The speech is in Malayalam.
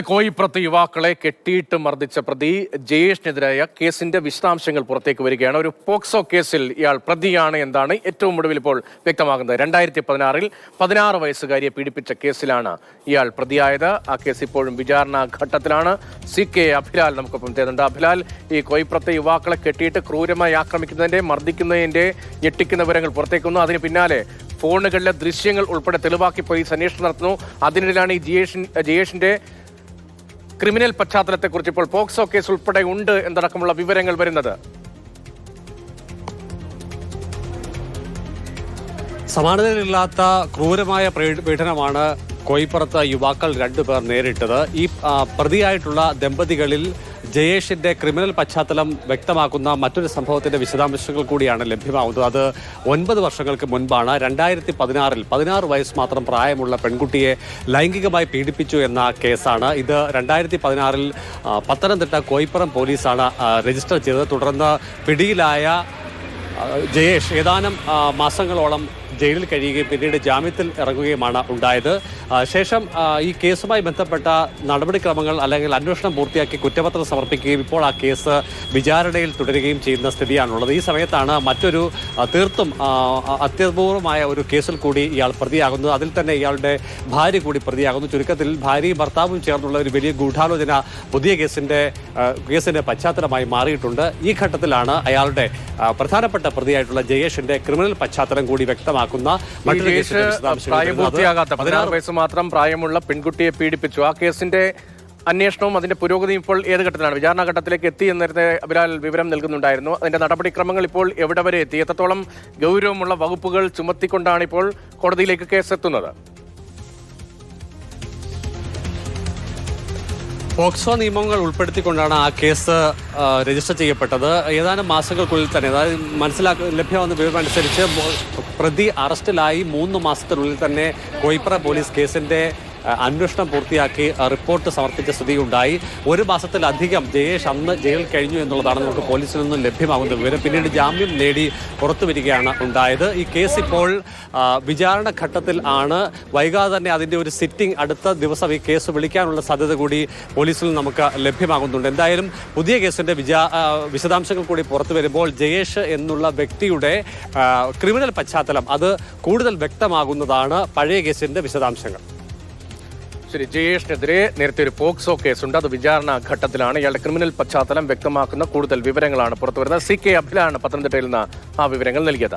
കോയിപ്പുറത്ത് യുവാക്കളെ കെട്ടിയിട്ട് മർദ്ദിച്ച പ്രതി ജയേഷിനെതിരായ കേസിന്റെ വിശദാംശങ്ങൾ പുറത്തേക്ക് വരികയാണ്. ഒരു പോക്സോ കേസിൽ ഇയാൾ പ്രതിയാണ് എന്താണ് ഏറ്റവും ഒടുവിൽ ഇപ്പോൾ വ്യക്തമാകുന്നത്. രണ്ടായിരത്തി പതിനാറിൽ പതിനാറ് വയസ്സുകാരിയെ പീഡിപ്പിച്ച കേസിലാണ് ഇയാൾ പ്രതിയായത്. ആ കേസ് ഇപ്പോഴും വിചാരണ ഘട്ടത്തിലാണ്. സി കെ അഭിലാൽ നമുക്കൊപ്പം ചേരുന്നുണ്ട്. അഭിലാൽ ഈ കോയിപ്പുറത്തെ യുവാക്കളെ കെട്ടിയിട്ട് ക്രൂരമായി ആക്രമിക്കുന്നതിന്റെ മർദ്ദിക്കുന്നതിന്റെ ഞെട്ടിക്കുന്ന വിവരങ്ങൾ പുറത്തേക്ക് വന്നു അതിന് പിന്നാലെ ഫോണുകളിലെ ദൃശ്യങ്ങൾ ഉൾപ്പെടെ തെളിവാക്കി പോലീസ് അന്വേഷണം നടത്തുന്നു. അതിനിടയിലാണ് ഈ ജിയേഷിൻ ജയേഷിന്റെ ക്രിമിനൽ പശ്ചാത്തലത്തെക്കുറിച്ച് ഇപ്പോൾ പോക്സോ കേസ് ഉൾപ്പെടെ ഉണ്ട് എന്നടക്കമുള്ള വിവരങ്ങൾ വരുന്നത്. സമാനതയില്ലാത്ത ക്രൂരമായ പീഡനമാണ് കോയിപ്പുറത്ത് യുവാക്കൾ രണ്ടുപേർ നേരിട്ടത്. ഈ പ്രതിയായിട്ടുള്ള ദമ്പതികളിൽ ജയേഷിന്റെ ക്രിമിനൽ പശ്ചാത്തലം വ്യക്തമാക്കുന്ന മറ്റൊരു സംഭവത്തിന്റെ വിശദാംശങ്ങൾ കൂടിയാണ് ലഭ്യമാവുന്നത് അത് ഒൻപത് വർഷങ്ങൾക്ക് മുൻപാണ് രണ്ടായിരത്തി പതിനാറിൽ പതിനാറ് വയസ്സ് മാത്രം പ്രായമുള്ള പെൺകുട്ടിയെ ലൈംഗികമായി പീഡിപ്പിച്ചു എന്ന കേസാണ്. ഇത് രണ്ടായിരത്തി പതിനാറിൽ പത്തനംതിട്ട കോയിപ്പുറം പോലീസാണ് രജിസ്റ്റർ ചെയ്തത്. തുടർന്ന് പിടിയിലായ ജയേഷ് ഏതാനും മാസങ്ങളോളം ജയിലിൽ കഴിയുകയും പിന്നീട് ജാമ്യത്തിൽ ഇറങ്ങുകയുമാണ് ഉണ്ടായത്. ശേഷം ഈ കേസുമായി ബന്ധപ്പെട്ട നടപടിക്രമങ്ങൾ അല്ലെങ്കിൽ അന്വേഷണം പൂർത്തിയാക്കി കുറ്റപത്രം സമർപ്പിക്കുകയും ഇപ്പോൾ ആ കേസ് വിചാരണയിൽ തുടരുകയും ചെയ്യുന്ന സ്ഥിതിയാണുള്ളത്. ഈ സമയത്താണ് മറ്റൊരു തീർത്തും അത്യപൂർവമായ ഒരു കേസിൽ കൂടി ഇയാൾ പ്രതിയാകുന്നത്. അതിൽ തന്നെ ഇയാളുടെ ഭാര്യ കൂടി പ്രതിയാകുന്നു. ചുരുക്കത്തിൽ ഭാര്യയും ഭർത്താവും ചേർന്നുള്ള ഒരു വലിയ ഗൂഢാലോചന പുതിയ കേസിന്റെ കേസിന്റെ പശ്ചാത്തലമായി മാറിയിട്ടുണ്ട്. ഈ ഘട്ടത്തിലാണ് അയാളുടെ ആ, പ്രധാനപ്പെട്ട പ്രതിയായിട്ടുള്ള ജയേഷിന്റെ ക്രിമിനൽ പശ്ചാത്തലം കൂടി വ്യക്തമാക്കുന്ന. പ്രായപൂർത്തിയാകാത്ത പതിനാറ് വയസ്സ് മാത്രം പ്രായമുള്ള പെൺകുട്ടിയെ പീഡിപ്പിച്ചു. ആ കേസിന്റെ അന്വേഷണവും അതിന്റെ പുരോഗതിയും ഇപ്പോൾ ഏത് ഘട്ടത്തിലാണ്? വിചാരണ ഘട്ടത്തിലേക്ക് എത്തി എന്ന് നേരത്തെ അഭിലാൽ വിവരം നൽകുന്നുണ്ടായിരുന്നു. അതിന്റെ നടപടിക്രമങ്ങൾ ഇപ്പോൾ എവിടെ വരെ എത്തി? എത്രത്തോളം ഗൗരവമുള്ള വകുപ്പുകൾ ചുമത്തിക്കൊണ്ടാണ് ഇപ്പോൾ കോടതിയിലേക്ക് കേസ് എത്തുന്നത്? പോക്സോ നിയമങ്ങൾ ഉൾപ്പെടുത്തിക്കൊണ്ടാണ് ആ കേസ് രജിസ്റ്റർ ചെയ്യപ്പെട്ടത്. ഏതാനും മാസങ്ങൾക്കുള്ളിൽ തന്നെ അതായത് മനസ്സിലാക്ക ലഭ്യമാകുന്ന വിവരം അനുസരിച്ച് പ്രതി അറസ്റ്റിലായി മൂന്ന് മാസത്തിനുള്ളിൽ തന്നെ കോയിപ്പറ പോലീസ് കേസിന്റെ അന്വേഷണം പൂർത്തിയാക്കി റിപ്പോർട്ട് സമർപ്പിച്ച സ്ഥിതിയുണ്ടായി. ഒരു മാസത്തിലധികം ജയേഷ് അന്ന് ജയിലിൽ കഴിഞ്ഞു എന്നുള്ളതാണ് നമുക്ക് പോലീസിൽ നിന്നും ലഭ്യമാകുന്ന വിവരം. പിന്നീട് ജാമ്യം നേടി പുറത്തു വരികയാണ് ഉണ്ടായത്. ഈ കേസ് ഇപ്പോൾ വിചാരണ ഘട്ടത്തിൽ ആണ്. വൈകാതെ തന്നെ അതിന്റെ ഒരു സിറ്റിംഗ് അടുത്ത ദിവസം ഈ കേസ് വിളിക്കാനുള്ള സാധ്യത കൂടി പോലീസിൽ നമുക്ക് ലഭ്യമാകുന്നുണ്ട്. എന്തായാലും പുതിയ കേസിന്റെ വിചാ വിശദാംശങ്ങൾ കൂടി പുറത്തു വരുമ്പോൾ ജയേഷ് എന്നുള്ള വ്യക്തിയുടെ ക്രിമിനൽ പശ്ചാത്തലം അത് കൂടുതൽ വ്യക്തമാകുന്നതാണ് പഴയ കേസിന്റെ വിശദാംശങ്ങൾ. ശരി ജയേഷിനെതിരെ നേരത്തെ ഒരു പോക്സോ കേസുണ്ട്. അത് വിചാരണ ഘട്ടത്തിലാണ്. ഇയാളുടെ ക്രിമിനൽ പശ്ചാത്തലം വ്യക്തമാക്കുന്ന കൂടുതൽ വിവരങ്ങളാണ് പുറത്തുവരുന്നത്. സി കെ അഭിലാണ് പത്തനംതിട്ടയിൽ നിന്ന് ആ വിവരങ്ങൾ നൽകിയത്.